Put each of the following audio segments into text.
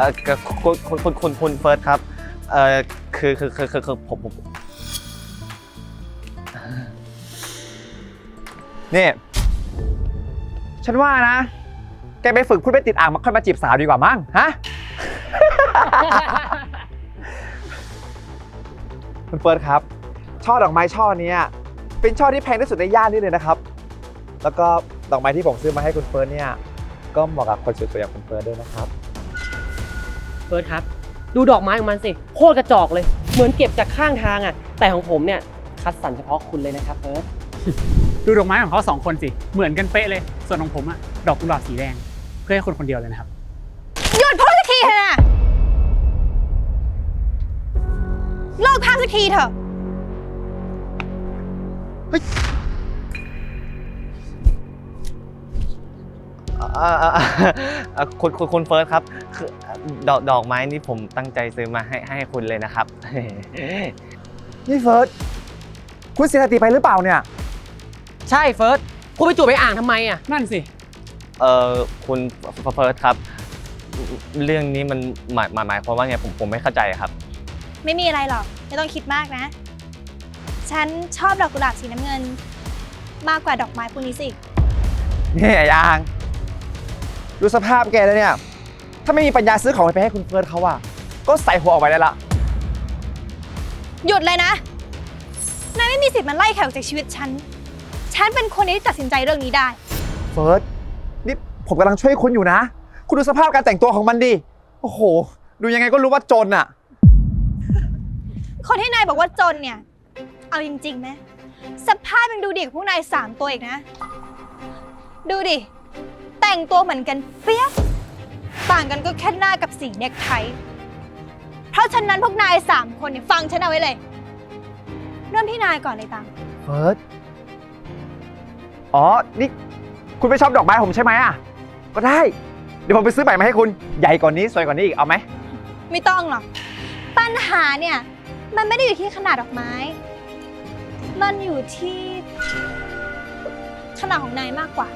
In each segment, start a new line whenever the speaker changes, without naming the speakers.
ออคุณคุณคุณคุณคุณเฟิร์สครับ เออคือคือคือคือคือผมผมนี่ ฉันว่านะ แกไปฝึกพูดไม่ติดอ่างมาค่อยมาจีบสาวดีกว่ามั้งฮะ คุณเฟิร์สครับ ช่อดอกไม้ช่อเนี้ยเป็นช่อที่แพงที่สุดในย่านนี้เลยนะครับ แล้วก็ดอกไม้ที่ผมซื้อมาให้คุณเฟิร์สเนี่ย ก็เหมาะกับคนสวยๆอย่างคุณเฟิร์สด้วยนะครับ
เฟิร์สครับ ดูดอกไม้ของมันสิโคตรกระจอกเลย เหมือนเก็บจากข้างทางอะ แต่ของผมเนี่ยคัดสรรเฉพาะคุณเลยนะครับเฟิร์ส
ดูดอกไม้ของเขาสองคนสิ เหมือนกันเป๊ะเลย ส่วนของผมอะดอกกุหลาบสีแดง เพื่อให้คนคนเดียวเลยนะครับ
หยุดพูดสักทีเถอะนะเลิกพากสักทีเถอะ
เอ่อ คุณคุณคุณเฟิร์สครับคือดอกดอกไม้นี่ผมตั้งใจซื้อมาให้ให้คุณเลยนะครับ นี่เฟิร์สคุณเสียสติไปหรือเปล่าเนี่ย
ใช่เฟิร์สคุณไปจูบไปอ่างทำไมอะ
นั่นสิ
เออคุณเฟิร์สครับ เรื่องนี้มันหมายหมายหมายความว่าไงผมผมไม่เข้าใจครับ
ไม่มีอะไรหรอก ไม่ต้องคิดมากนะ ฉันชอบดอกกุหลาบสีน้ำเงิน มากกว่าดอกไม้พวกนี้สิ
นี่ไอ้ยาง ดูสภาพแกแล้วเนี่ย ถ้าไม่มีปัญญาซื้อของไปให้คุณเฟิร์สเขาอะก็ใส่หัวออกไปได้ละ
หยุดเลยนะ นายไม่มีสิทธิ์มาไล่แขกออกจากชีวิตฉัน ฉันเป็นคนที่ตัดสินใจเรื่องนี้ได้
เฟิร์สนี่ผมกำลังช่วยคุณอยู่นะ คุณดูสภาพการแต่งตัวของมันดิ โอ้โห ดูยังไงก็รู้ว่าจนอะ
คนที่นายบอกว่าจนเนี่ย เอาจริงๆไหมสภาพยังดูดีกว่าพวกนายสามตัวอีกนะ ดูดิ แต่งตัวเหมือนกันเปี้ยะต่างกันก็แค่หน้ากับสีเน็กไท เพราะฉะนั้นพวกนายสามคนเนี่ยฟังฉันเอาไว้เลย เริ่มที่นายก่อนเลยตัง
เฟิร์ส อ๋อ นี่ คุณไม่ชอบดอกไม้ผมใช่ไหมอะก็ได้ เดี๋ยวผมไปซื้อใหม่มาให้คุณ ใหญ่กว่านี้สวยกว่านี้อีก เอาไหม
ไม่ต้องหรอก ปัญหาเนี่ย มันไม่ได้อยู่ที่ขนาดดอกไม้ มันอยู่ที่ขนาดของนายมากกว่า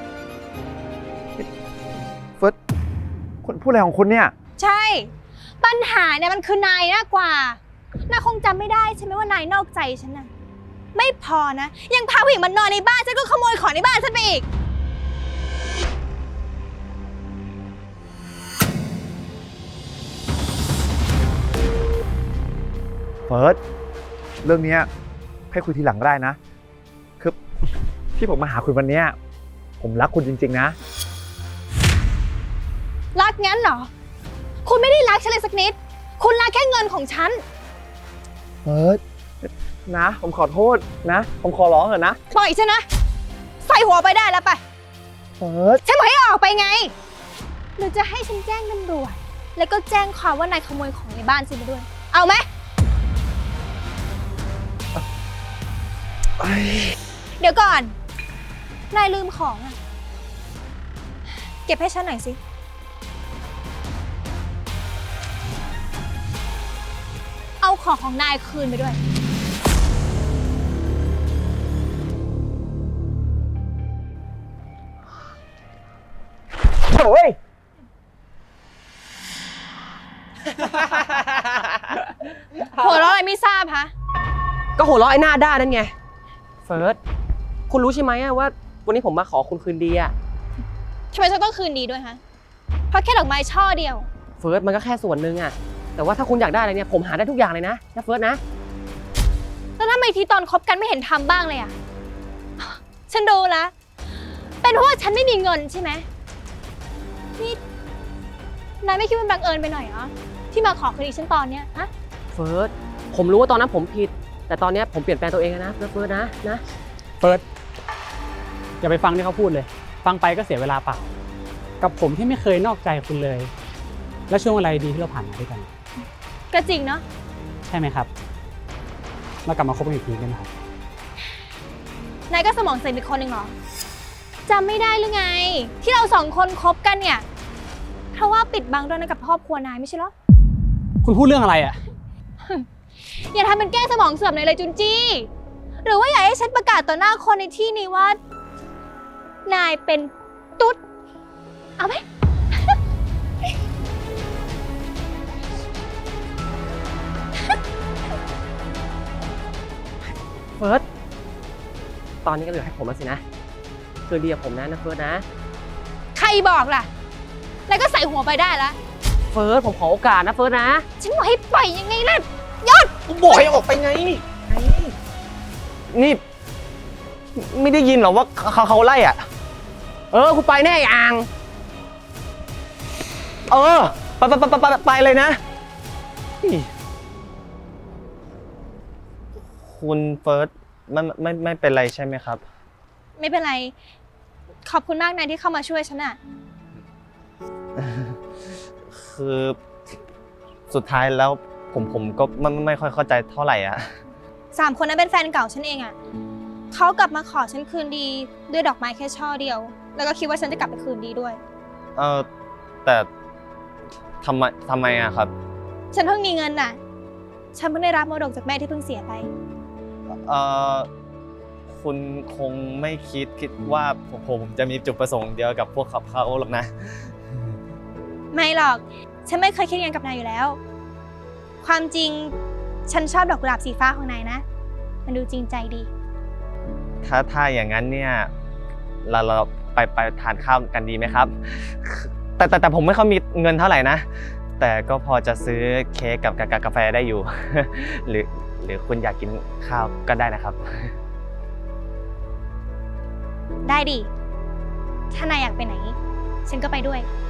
คุณพูดอะไรของคุณเนี่ย
ใช่ ปัญหาเนี่ยมันคือนายมากกว่านายคงจำไม่ได้ใช่ไหมว่านายนอกใจฉันน่ะไม่พอนะ ยังพาผู้หญิงมานอนในบ้านฉันก็ขโมยของในบ้านฉันไปอีก
เฟิร์สเรื่องเนี้ยให้คุยทีหลังก็ได้นะ คือที่ผมมาหาคุณวันเนี้ยผมรักคุณจริง ๆ นะ
รัก งั้นเหรอ คุณไม่ได้รักฉันเลยสักนิด คุณรักแค่เงินของฉัน
เฟิร์สนะ ผมขอโทษนะ ผมขอร้องเถอะนะ
ปล่อยฉันนะ ใส่หัวไปได้แล้วไป
เฟิร์ส
ฉันบอกให้ออกไปไง หรือจะให้ฉันแจ้งตำรวจ แล้วก็แจ้งความว่านายขโมยของในบ้านฉันไปด้วย เอาไหม เดี๋ยวก่อน นายลืมของอะเก็บให้ฉันหน่อยสิ ของของนายคืนไปด้วย
โอ้ย
หัวเราะอะไรไม่ทราบฮะ
ก็หัวเราะไอ้หน้าด้านนั่นไง เฟิร์ส คุณรู้ใช่ไหมอะว่าวันนี้ผมมาขอคุณคืนดีอะ
ทำไมฉันต้องคืนดีด้วยฮะเพราะแค่ดอกไม้ช่อเดียว
เฟิร์สมันก็แค่ส่วนหนึ่งอะ แต่ว่าถ้าคุณอยากได้อะไรเนี่ยผมหาได้ทุกอย่างเลยนะนะเฟิร์สนะ
แล้วทำไมทีตอนคบกันไม่เห็นทำบ้างเลยอะฉันดูละเป็นเพราะว่าฉันไม่มีเงินใช่ไหมนี่นายไม่คิดว่าบังเอิญไปหน่อยเหรอที่มาขอคืนดีฉันตอนเนี้ยฮะ
เฟิร์สผมรู้ว่าตอนนั้นผมผิด แต่ตอนเนี้ยผมเปลี่ยนแปลงตัวเองแล้วนะเฟิร์สนะนะ
เฟิร์สอย่าไปฟังที่เขาพูดเลย ฟังไปก็เสียเวลาเปล่า กับผมที่ไม่เคยนอกใจคุณเลย และช่วงเวลาดีๆที่เราผ่านมาด้วยกัน
ก็จริงเนาะ
ใช่ไหมครับมากลับมาคบกันอีกทีกันนะครับ
นายก็สมองเสื่อมอีกคนหนึ่งเหรอจำไม่ได้หรือไง ที่เราสองคนคบกันเนี่ย เพราะว่าปิดบังเรื่องนั้นกับครอบครัวนายไม่ใช่เหรอ
คุณพูดเรื่องอะไรอะ
อย่าทำเป็นแกล้งสมองเสื่อมหน่อยเลยจุนจี้ หรือว่าอยากให้ฉันประกาศต่อหน้าคนในที่นี้ว่า นายเป็น
ตอนนี้ก็เหลือให้ผมแล้วสินะคืนดีกับผมนะนะเฟิร์สนะ
ใครบอกล่ะ แล้วก็ใส่หัวไปได้ละ
เฟิร์สผมขอโอกาสนะเฟิร์สนะ
ฉันบอกให้ปล่อยยังไงล่ะ
บอกให้ออกไปไงนี่ ไม่ได้ยินเหรอว่าเขาเขาไล่อะ
เออคุณไปแน่ไอ้อ่าง
เออไปไปไปไปไปเลยนะนี่คุณเฟิร์ส ไม่ไม่ไม่เป็นไรใช่ไหมครับ
ไม่เป็นไร ขอบคุณมากนายที่เข้ามาช่วยฉันอะ
คือสุดท้ายแล้วผมผมก็ไม่ไม่ไม่ค่อยเข้าใจเท่าไหร่อะ
สามคนนั้นเป็นแฟนเก่าฉันเองอะเขากลับมาขอฉันคืนดีด้วยดอกไม้แค่ช่อเดียว แล้วก็คิดว่าฉันจะกลับไปคืนดีด้วย
เออแต่ทำไมทำไมอะครับ
ฉันเพิ่งมีเงินน่ะ ฉันเพิ่งได้รับมรดกจากแม่ที่เพิ่งเสียไป
เออ คุณคงไม่คิดคิดว่าผมผมจะมีจุดประสงค์เดียวกับพวกขับเขาหรอกนะ
ไม่หรอก ฉันไม่เคยคิดอย่างนั้นกับนายอยู่แล้ว ความจริงฉันชอบดอกกุหลาบสีฟ้าของนายนะ มันดูจริงใจดี
ถ้าถ้าอย่างนั้นเนี่ยเราเราไปไปทานข้าวกันดีไหมครับ แต่แต่แต่ผมไม่ค่อยมีเงินเท่าไหร่นะ แต่ก็พอจะซื้อเค้กกับกับกับกาแฟได้อยู่ หรือ หรือคุณอยากกินข้าวก็ได้นะครับ
ได้ดิ ถ้านายอยากไปไหน ฉันก็ไปด้วย
อ